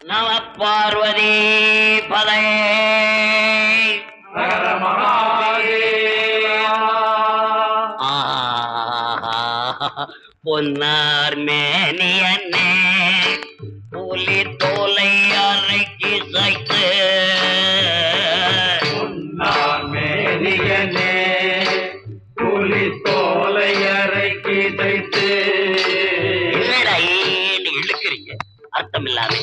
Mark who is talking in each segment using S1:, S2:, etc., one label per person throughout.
S1: நம பார்வதி பதை பொன்னார் மேனியன்னே புலி தோலை அரைக்கி சைத்து
S2: மேலியனே புலி கிதைத்து
S1: என்னடா ஏன்னு இழுக்கிறீங்க? அர்த்தம் இல்லாம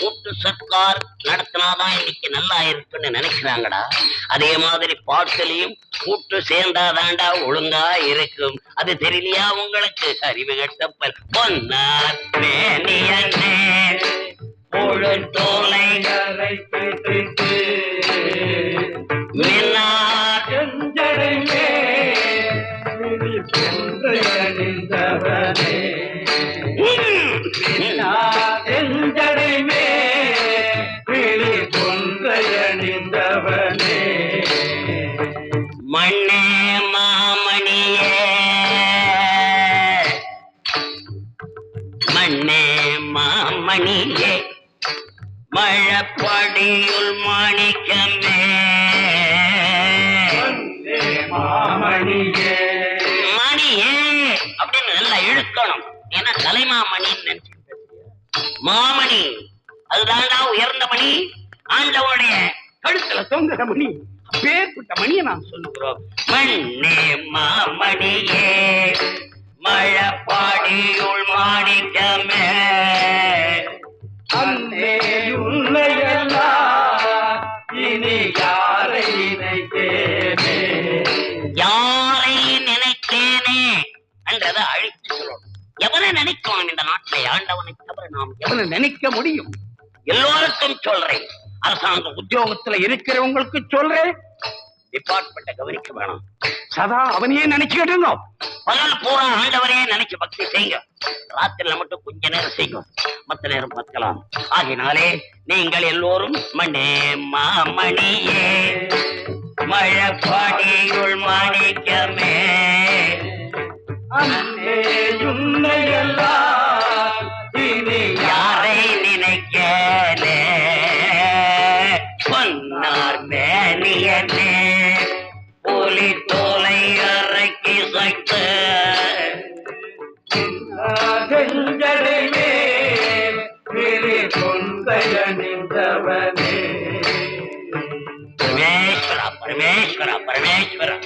S1: கூட்டு சர்க்கார் நடத்தினாதான் இன்னைக்கு நல்லா இருக்குன்னு நினைக்கிறாங்கடா. அதே மாதிரி பாட்டுலயும் கூட்டு சேர்ந்தாதாண்டா ஒழுங்கா இருக்கும். அது தெரியலையா உங்களுக்கு? அறிவு கட்டப்பல் பொன்னார் தோலை மண்ணே மாமணியே. மண்ணே மாமணியே மழப்படியுள் மாணிக்கமே
S2: மாமணியே.
S1: மணியே அப்படின்னு நல்லா இழுக்கணும். ஏன்னா தலைமாமணின்னு? மாமணி அதுதான்டா உயர்ந்த மணி ஆண்டவனுடைய கழுத்துல தொங்குற மணி. பேர்பட்ட மணியை நாம் சொல்லுகிறோம் மண்ணே மாமணியே மழப்பாடியுள் மாணிக்கமே.
S2: அன்னே உன்னையெல்லாம் இனி யாரை நினைத்தேனே?
S1: யாரை நினைத்தேனே என்றதை எவனை நினைக்கலாம் இந்த நாட்டை ஆண்டவனை தவிர நாம் எவனை நினைக்க முடியும்? எல்லோருக்கும் சொல்றேன். அரசாங்க உத்தியோகத்துல இருக்கிறவங்களுக்கு சொல்றேன். டிபார்ட்மெண்ட் கவனிக்க வேணாம். சதா அவனையே நினைச்சுக்கிட்டு இருந்தோம் பகல் பூரா ஆண்டவரையே நினைச்சு பக்தி செய்யுங்க. ராத்திரில மட்டும் கொஞ்ச நேரம் செய்யும் மத்த நேரம் பார்க்கலாம். ஆகினாலே நீங்கள் எல்லோரும் மணே மாமணியே. மழப்பாடியுள் மாணிக்கமே.
S2: அன்னே உன்னையெல்லாம் கண்ணியனே ஒளி தோலை அரைக்கி சைத்த செஞ்சடைமே பரமேஸ்வரா பரமேஸ்வரா பரமேஸ்வரா.